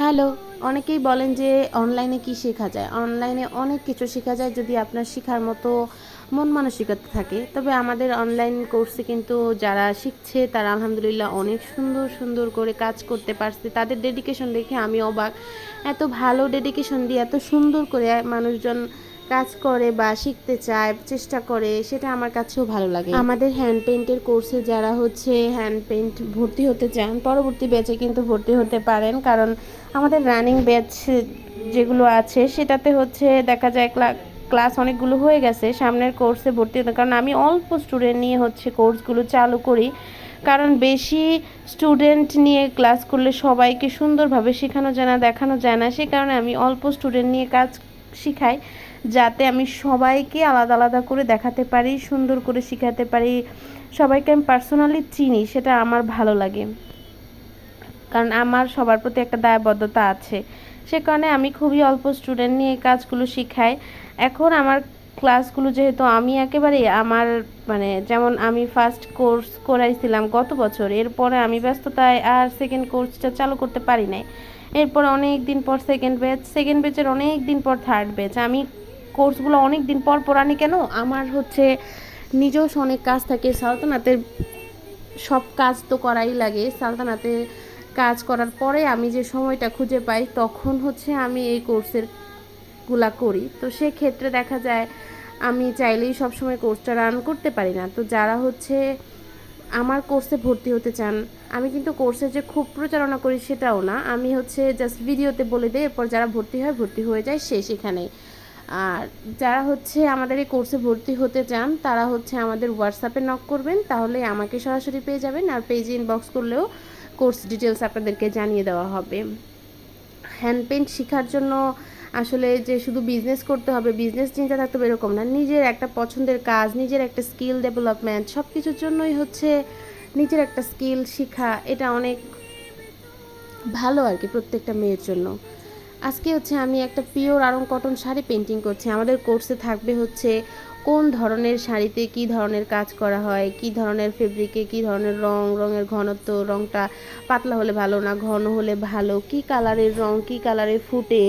Hello, অনেকেই বলেন যে অনলাইনে কি শেখা যায়? অনলাইনে অনেক কিছু শেখা যায় যদি আপনার শেখার মতো মন মানসিকতা থাকে। তবে আমাদের অনলাইন কোর্সে কিন্তু যারা শিখছে, তারা আলহামদুলিল্লাহ অনেক সুন্দর সুন্দর করে কাজ করতে পারছে। তাদের ডেডিকেশন দেখে আমি অবাক। এত ভালো ডেডিকেশন দিয়ে, এত সুন্দর করে মানুষজন কাজ করে বা শিখতে চায়, চেষ্টা করে, সেটা আমার কাছেও ভালো লাগে। আমাদের হ্যান্ড পেন্টের কোর্সে যারা হচ্ছে হ্যান্ড পেন্ট ভর্তি হতে চান, পরবর্তী ব্যাচে কিন্তু ভর্তি হতে পারেন। কারণ আমাদের রানিং ব্যাচ যেগুলো আছে, সেটাতে হচ্ছে দেখা যায় ক্লা- ক্লাস অনেকগুলো হয়ে গেছে, সামনের কোর্সে ভর্তি হতে কারণ আমি অল্প স্টুডেন্ট নিয়ে হচ্ছে কোর্সগুলো চালু করি। কারণ বেশি স্টুডেন্ট নিয়ে ক্লাস করলে সবাইকে সুন্দরভাবে শেখানো যায় না, দেখানো যায় না। সে কারণে আমি অল্প স্টুডেন্ট নিয়ে কাজ শিখাই। যাতে আমি সবাইকে আলাদা আলাদা করে দেখাতে পারি, সুন্দর করে শেখাতে পারি। সবাইকে আমি পার্সোনালি চিনি, সেটা আমার ভালো লাগে। কারণ আমার সবার প্রতি একটা দায়বদ্ধতা আছে। সে কারণে আমি খুবই অল্প স্টুডেন্ট নিয়ে কাজগুলো শিখাই। এখন আমার ক্লাসগুলো যেহেতু আমি একেবারে আমার মানে যেমন আমি ফার্স্ট কোর্স করাইছিলাম গত বছর, এরপরে আমি ব্যস্ততায় আর সেকেন্ড কোর্সটা চালু করতে পারি নাই। এরপর অনেক দিন পর সেকেন্ড ব্যাচ সেকেন্ড ব্যাচের অনেক দিন পর থার্ড ব্যাচ আমি কোর্সগুলো অনেক দিন পর পর আনি কেন? আমার হচ্ছে নিজস্ব অনেক কাজ থাকে। সালতানাতের সব কাজ তো করাই লাগে। সালতানাতে কাজ করার পরে আমি যে সময়টা খুঁজে পাই, তখন হচ্ছে আমি এই কোর্সেরগুলা করি। তো সেক্ষেত্রে দেখা যায়, আমি চাইলেই সবসময় কোর্সটা রান করতে পারি না। তো যারা হচ্ছে আমার কোর্সে ভর্তি হতে চান, আমি কিন্তু কোর্সে যে খুব প্রচারণা করি সেটাও না। আমি হচ্ছে জাস্ট ভিডিওতে বলে দিই, এরপর যারা ভর্তি হয়, ভর্তি হয়ে যায় সে সেখানেই আর যারা হচ্ছে আমাদের এই কোর্সে ভর্তি হতে চান, তারা হচ্ছে আমাদের হোয়াটসঅ্যাপে নক করবেন, তাহলে আমাকে সরাসরি পেয়ে যাবেন আর পেজে ইনবক্স করলেও কোর্স ডিটেলস আপনাদেরকে জানিয়ে দেওয়া হবে। হ্যান্ড পেইন্ট শেখার জন্য আসলে যে শুধু বিজনেস করতে হবে বিজনেস চিন্তা থাকতে হবে এরকম না, নিজের একটা পছন্দের কাজ, নিজের একটা স্কিল ডেভেলপমেন্ট সব কিছুর জন্যই হচ্ছে নিজের একটা স্কিল শেখা, এটা অনেক ভালো আর কি প্রত্যেকটা মেয়ের জন্য। আজকে হচ্ছে আমি একটা pure Aarong cotton sari painting করছি। আমাদের কোর্সে থাকবে হচ্ছে কোন ধরনের শাড়িতে কি ধরনের কাজ করা হয়, কি ধরনের ফেব্রিকে কি ধরনের রং, রঙের ঘনত্ব, রংটা পাতলা হলে ভালো না, ঘন হলে ভালো, কি কালারের রং, কি কালারের ফুটে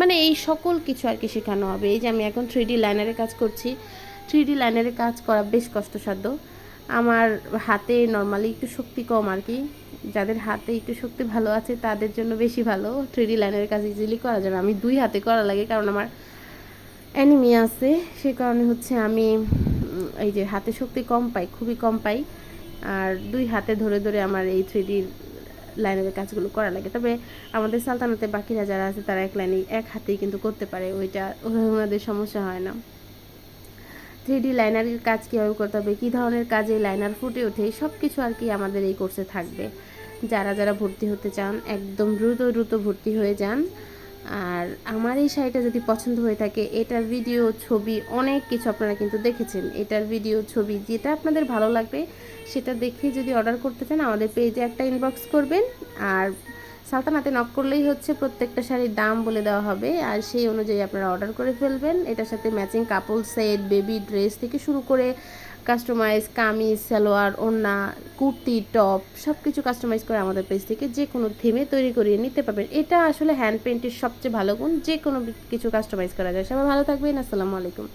মানে এই সকল কিছু আর কি শেখানো হবে। এই যে আমি এখন থ্রি ডি লাইনারে কাজ করছি। থ্রি ডি লাইনারে কাজ করা বেশ কষ্টসাধ্য। আমার হাতে নর্মালি একটু শক্তি কম আর কি। যাদের হাতে একটু শক্তি ভালো আছে, তাদের জন্য বেশি ভালো। থ্রিডি লাইনের কাজ ইজিলি করা যাবে আমি দুই হাতে করা লাগে, কারণ আমার অ্যানিমি আছে। সে কারণে হচ্ছে আমি এই যে হাতে শক্তি কম পাই, খুবই কম পাই। আর দুই হাতে ধরে ধরে আমার এই থ্রি ডি লাইনের কাজগুলো করা লাগে। তবে আমাদের সালতানাতে বাকিরা যারা আছে, তারা এক লাইনে এক হাতেই কিন্তু করতে পারে। ওইটা ওনাদের সমস্যা হয় না। থ্রি ডি লাইনারের কাজ কীভাবে করতে হবে, কী ধরনের কাজে লাইনার ফুটে ওঠে, সব কিছু আর কি আমাদের এই কোর্সে থাকবে। যারা যারা ভর্তি হতে চান, একদম দ্রুত দ্রুত ভর্তি হয়ে যান। আর আমার এই শাড়িটা যদি পছন্দ হয়ে থাকে, এটার ভিডিও ছবি, অনেক কিছু আপনারা কিন্তু দেখেছেন। এটার ভিডিও ছবি, যেটা আপনাদের ভালো লাগবে, সেটা দেখে যদি অর্ডার করতে চান, আমাদের পেজে একটা ইনবক্স করবেন। আর সালতানাতে নক করলেই হচ্ছে প্রত্যেকটা শাড়ির দাম বলে দেওয়া হবে। আর সেই অনুযায়ী আপনারা অর্ডার করে ফেলবেন। এটার সাথে matching couple set baby dress থেকে শুরু করে কাস্টমাইজ কামিজ, সালোয়ার, ওড়না, কুর্তি টপ সব কিছু কাস্টমাইজ করে আমাদের পেজ থেকে যে কোনো থিমে তৈরি করিয়ে নিতে পারবেন। এটা আসলে হ্যান্ড পেন্টের সবচেয়ে ভালো গুণ। যে কোনো কিছু কাস্টমাইজ করা যায়। সবাই ভালো থাকবেন। আসসালামু আলাইকুম।